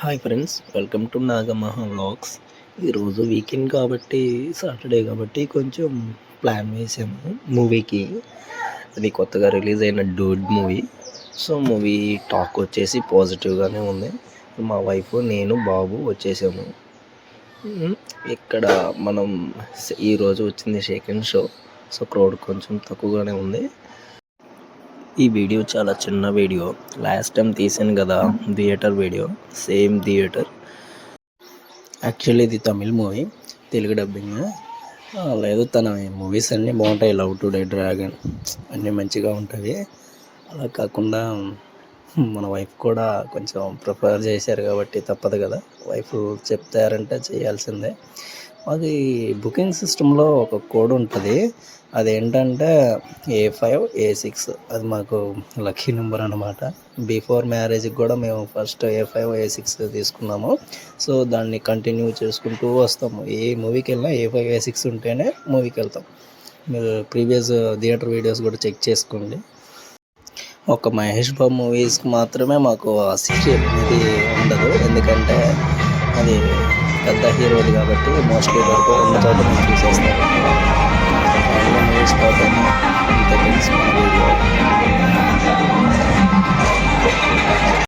Hi friends welcome to Nagamaha vlogs. ఈరోజు weekend కాబట్టి Saturday కాబట్టి కొంచెం ప్లాన్ వేసాము మూవీకి. అది కొత్తగా రిలీజ్ అయిన Dude movie. So movie talk వచ్చేసి పాజిటివ్గానే ఉంది. మా వైఫ్ నేను బాబు వచ్చేసాము. ఇక్కడ మనం ఈరోజు వచ్చింది సెకండ్ షో సో క్రౌడ్ కొంచెం తక్కువగానే ఉంది. ఈ వీడియో చాలా చిన్న వీడియో. లాస్ట్ టైం తీసాను కదా theatre video. Same theatre actually ఇది తమిళ్ మూవీ తెలుగు డబ్బింగ్ లేదు తన మూవీస్ అన్నీ బాగుంటాయి. లవ్ టుడే డ్రాగన్ అన్నీ మంచిగా ఉంటాయి అలా కాకుండా మన వైఫ్ కూడా కొంచెం ప్రిఫర్ చేశారు కాబట్టి తప్పదు కదా. వైఫ్ చెప్తారంటే చేయాల్సిందే. అది బుకింగ్ సిస్టంలో ఒక కోడ్ ఉంటుంది. అదేంటంటే ఏ ఫైవ్ ఏ సిక్స్ అది మాకు లక్కీ నెంబర్ అనమాట బిఫోర్ మ్యారేజ్కి కూడా మేము first A five A six తీసుకున్నాము. సో దాన్ని కంటిన్యూ చేసుకుంటూ వస్తాము ఏ మూవీకి వెళ్ళినా ఏ ఫైవ్ ఏ సిక్స్ ఉంటేనే మూవీకి వెళ్తాం. మీరు ప్రీవియస్ థియేటర్ వీడియోస్ కూడా చెక్ చేసుకోండి. ఒక మహేష్ బాబు మూవీస్కి మాత్రమే మాకు ఆ సీరియల్ అనేది ఉండదు. ఎందుకంటే అది పెద్ద హీరోలు కాబట్టి మోస్ట్లీ వరకు ఉన్న చోట చూసేస్తాం